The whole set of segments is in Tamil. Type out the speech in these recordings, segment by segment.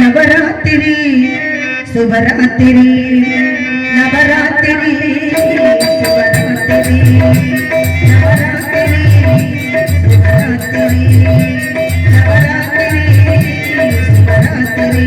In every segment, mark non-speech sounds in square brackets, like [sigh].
నవరాత్రి శుభరాత్రి నవరాత్రి శుభరాత్రి నవరాత్రి శుభరాత్రి నవరాత్రి శుభరాత్రి.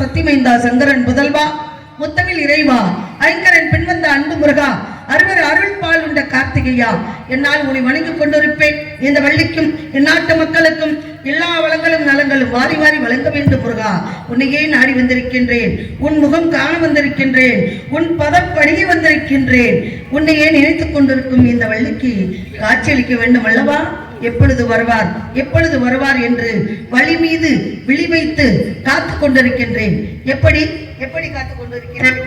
சக்தி மைந்தா சங்கரன் முதல்வா முத்தமிழ் இறைவா ஐங்கரன் பின்வந்த அன்பு முருகா அறுவர் அருள் பால் உண்ட கார்த்திகையா என்னால் உன்னை வணங்கிக் கொண்டிருப்பேன். இந்த வள்ளிக்கும் என் நாட்டு மக்களுக்கும் எல்லா வளங்களும் நலங்களும் வாரி வாரி வழங்க வேண்டும் முருகா. உன்னையே நாடி வந்திருக்கின்றேன்? உன் முகம் காண வந்திருக்கின்றேன். உன் பதம் பணிய வந்திருக்கின்றேன். உன்னையே நினைத்துக் கொண்டிருக்கும் இந்த வள்ளிக்கு காட்சியளிக்க வேண்டும் அல்லவா? எப்பொழுது வருவார்? எப்பொழுது வருவார் என்று வழி மீது விழி வைத்து காத்து கொண்டிருக்கின்றேன். எப்படி? எப்படி காத்து கொண்டிருக்கிறேன்?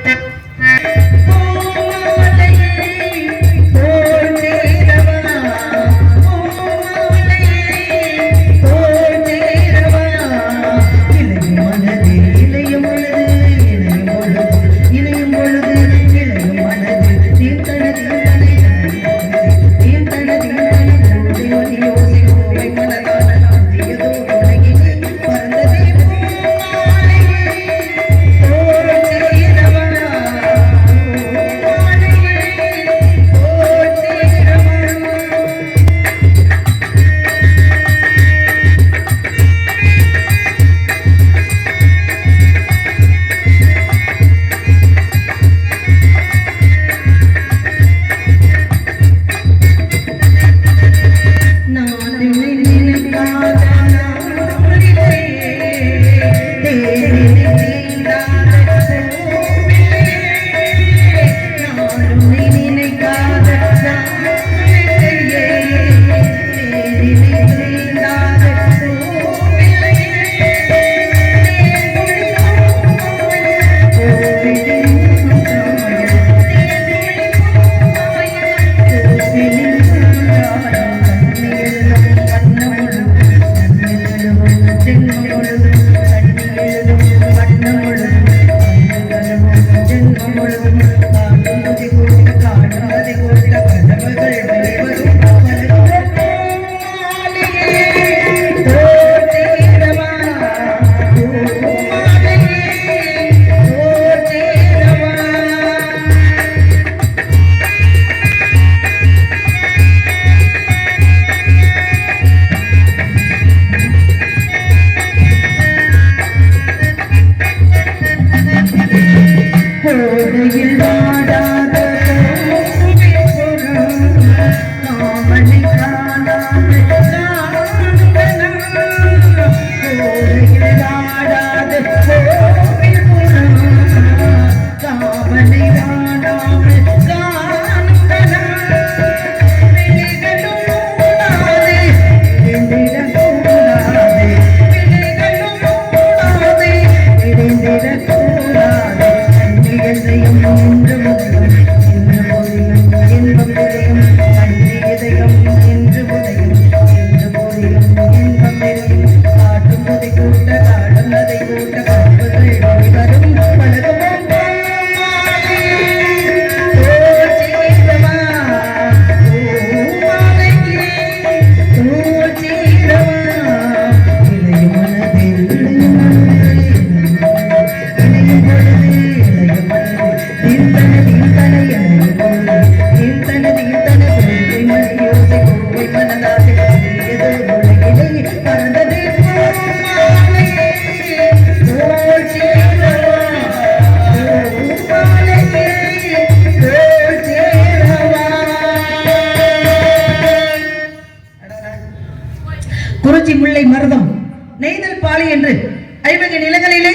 நிலங்களிலே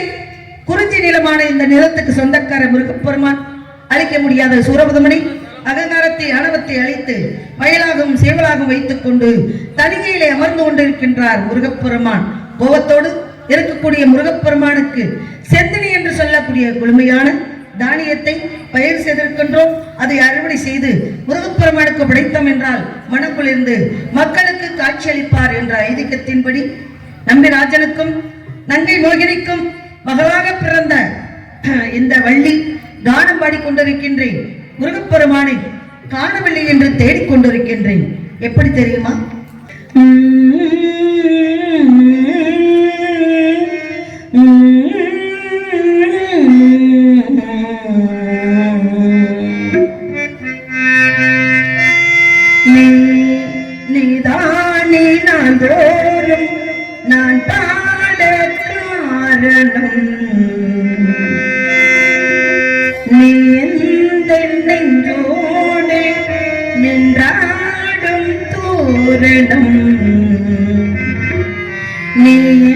குறிஞ்சி நிலமான இந்த நிலத்துக்கு சொந்தக்கார முருகப்பெருமான் அழிக்க முடியாத சூரபதமணி அகங்காரத்தை ஆணவத்தை அழித்து வயலாகவும் சேவலாகவும் வைத்துக் கொண்டு தனிகையிலே அமர்ந்து கொண்டிருக்கின்றார் முருகப்பெருமான். கோபத்தோடு இருக்கக்கூடிய முருகப்பெருமானுக்கு செந்தினி என்று சொல்லக்கூடிய குளுமையான தானியத்தை பயிர் செய்திருக்கின்றோம். அதை அறுவடை செய்து முருகப்பெருமானுக்கு படைத்தோம் என்றால் மனக்குளிர்ந்து மக்களுக்கு காட்சியளிப்பார் என்ற ஐதீகத்தின்படி நம்பிராஜனுக்கும் நங்கை மோகினிக்கும் மகளாக பிறந்த [clears throat] இந்த வள்ளி கானம் பாடிக்கொண்டிருக்கின்றேன் முருகப்பெருமானை காணவில்லை என்று தேடிக்கொண்டிருக்கின்றேன் எப்படி தெரியுமா? me